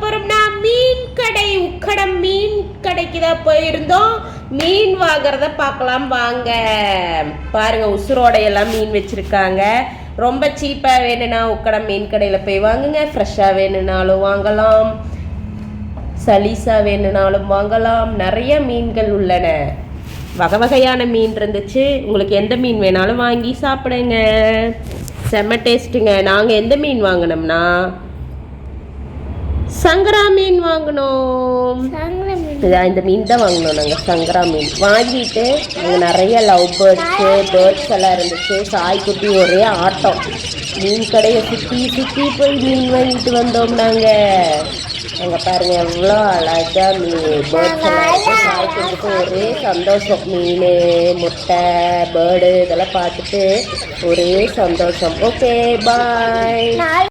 அதுக்கப்புறம் நான் மீன் கடை உக்கடம் மீன் கடைக்கு தான் போயிருந்தோம். மீன் வாங்குறத பார்க்கலாம் வாங்க. பாருங்க உசுரோட எல்லாம் மீன் வச்சிருக்காங்க. ரொம்ப சீப்பாக வேணும்னா உக்கடம் மீன் கடையில் போய் வாங்குங்க. ஃப்ரெஷ்ஷாக வேணும்னாலும் வாங்கலாம். சலீஸாக வேணும்னாலும் வாங்கலாம். நிறைய மீன்கள் உள்ளன. வகை வகையான மீன் இருந்துச்சு. உங்களுக்கு எந்த மீன் வேணாலும் வாங்கி சாப்பிடுங்க. செம்ம டேஸ்ட்டுங்க நாங்கள் எந்த மீன் வாங்கினோம்னா சங்கரா மீன் வாங்கினோம் இதான் இந்த மீன் தான் வாங்கினோம் நாங்கள் சங்கரா மீன் வாங்கிட்டு அங்கே நிறைய லவ் பேர்ட்ஸு பேர்ட்ஸ் எல்லாம் இருந்துச்சு. சாய்க்குட்டி ஒரே ஆட்டம். மீன் கடையை சுற்றி சுற்றி போய் மீன் வாங்கிட்டு வந்தோம் நாங்கள் அங்கே பாருங்க எவ்வளோ அழகா மீன். பேர்ட்ஸ் எல்லாம் சாய்க்குட்டிக்கு ஒரே சந்தோஷம். மீன் முட்டை பேர்டு இதெல்லாம் பார்த்துட்டு ஒரே சந்தோஷம். Okay bye.